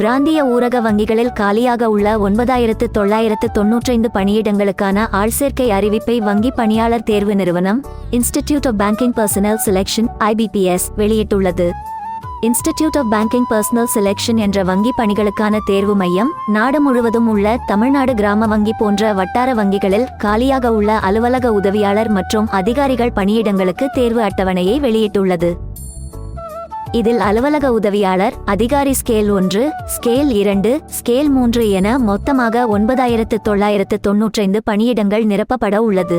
பிராந்திய ஊரக வங்கிகளில் காலியாக உள்ள ஒன்பதாயிரத்து தொள்ளாயிரத்து தொன்னூற்றைந்து பணியிடங்களுக்கான ஆள்சேர்க்கை அறிவிப்பை வங்கி பணியாளர் தேர்வு நிறுவனம் institute of banking personnel selection IBPS வெளியிட்டுள்ளது. Institute of banking personnel selection என்ற வங்கி பணிகளுக்கான தேர்வு மையம் நாடு முழுவதும் உள்ள தமிழ்நாடு கிராம வங்கி போன்ற வட்டார வங்கிகளில் காலியாக உள்ள அலுவலக உதவியாளர் மற்றும் அதிகாரிகள் பணியிடங்களுக்கு தேர்வு அட்டவணையை வெளியிட்டுள்ளது. இதில் அலுவலக உதவியாளர் அதிகாரி ஸ்கேல் ஒன்று ஸ்கேல் இரண்டு ஸ்கேல் மூன்று என மொத்தமாக ஒன்பதாயிரத்து தொள்ளாயிரத்து தொன்னூற்றைந்து பணியிடங்கள் நிரப்பப்பட உள்ளது.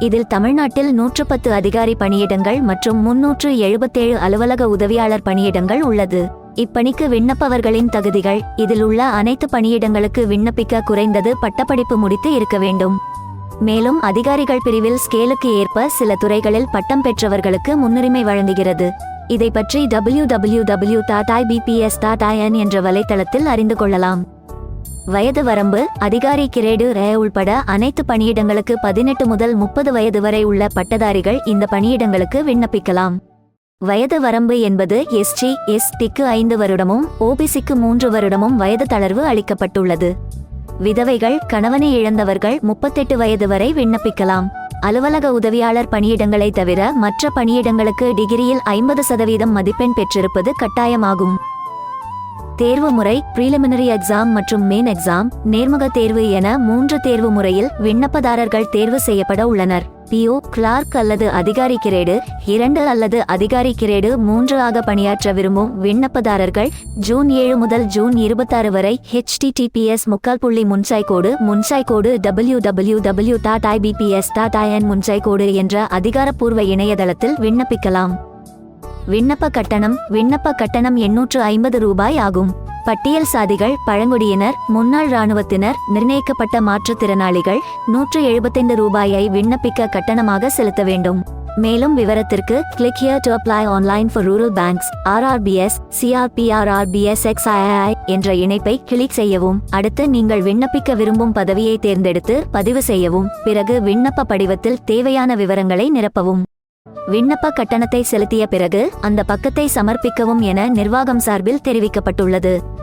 இதில் தமிழ்நாட்டில் நூற்று பத்து அதிகாரி பணியிடங்கள் மற்றும் முன்னூற்று எழுபத்தேழு அலுவலக உதவியாளர் பணியிடங்கள் உள்ளது. இப்பணிக்கு விண்ணப்பவர்களின் தகுதிகள் இதில் உள்ள அனைத்து பணியிடங்களுக்கு விண்ணப்பிக்க குறைந்தது பட்டப்படிப்பு முடித்து இருக்க வேண்டும். மேலும் அதிகாரிகள் பிரிவில் ஸ்கேலுக்கு ஏற்ப சில துறைகளில் பட்டம் பெற்றவர்களுக்கு முன்னுரிமை வழங்குகிறது. இதை பற்றி டபிள்யூ டபிள்யூ டபிள்யூ தாத்தாய் பிபிஎஸ் டாட் என்ற வலைத்தளத்தில் அறிந்து கொள்ளலாம். வயது வரம்பு அதிகாரி கிரேடு ரே உள்பட அனைத்து பணியிடங்களுக்கு பதினெட்டு முதல் முப்பது வயது வரை உள்ள பட்டதாரிகள் இந்த பணியிடங்களுக்கு விண்ணப்பிக்கலாம். வயது வரம்பு என்பது எஸ்டி எஸ்டிக்கு ஐந்து வருடமும் ஓபிசிக்கு மூன்று வருடமும் வயது தளர்வு அளிக்கப்பட்டுள்ளது. விதவைகள் கணவனை இழந்தவர்கள் முப்பத்தெட்டு வயது வரை விண்ணப்பிக்கலாம். அலுவலக உதவியாளர் பணியிடங்களை தவிர மற்ற பணியிடங்களுக்கு டிகிரியில் ஐம்பது சதவீதம் மதிப்பெண் பெற்றிருப்பது கட்டாயமாகும். தேர்வு முறை ப்ரீலிமினரி எக்ஸாம் மற்றும் மெயின் எக்ஸாம் நேர்முக தேர்வு என மூன்று தேர்வு முறையில் விண்ணப்பதாரர்கள் தேர்வு செய்யப்பட உள்ளனர். பியோ கிளார்க் அல்லது அதிகாரி கிரேடு இரண்டு அல்லது அதிகாரி கிரேடு மூன்று ஆக பணியாற்ற விரும்பும் விண்ணப்பதாரர்கள் ஜூன் ஏழு முதல் ஜூன் இருபத்தாறு வரை ஹெச்டிடிபிஎஸ் முக்கால் புள்ளி முன்சாய் கோடு முன்சாய் கோடு W W W dot IBPS dot IN முன்சாய் கோடு என்ற அதிகாரப்பூர்வ இணையதளத்தில் விண்ணப்பிக்கலாம். விண்ணப்ப கட்டணம் விண்ணப்ப கட்டணம் எண்ணூற்று ஐம்பது ரூபாய் ஆகும். பட்டியல் சாதிகள் பழங்குடியினர் முன்னாள் இராணுவத்தினர் நிர்ணயிக்கப்பட்ட மாற்றுத்திறனாளிகள் நூற்று எழுபத்தைந்து ரூபாயை விண்ணப்பிக்க கட்டணமாக செலுத்த வேண்டும். மேலும் விவரத்திற்கு click here to apply online for rural banks RRBs CRP RRBs XII என்ற இணைப்பை கிளிக் செய்யவும். அடுத்து நீங்கள் விண்ணப்பிக்க விரும்பும் பதவியை தேர்ந்தெடுத்து பதிவு செய்யவும். பிறகு விண்ணப்ப படிவத்தில் தேவையான விவரங்களை நிரப்பவும். விண்ணப்ப கட்டணத்தை செலுத்திய பிறகு அந்த பக்கத்தை சமர்ப்பிக்கவும் என நிர்வாகம் சார்பில் தெரிவிக்கப்பட்டுள்ளது.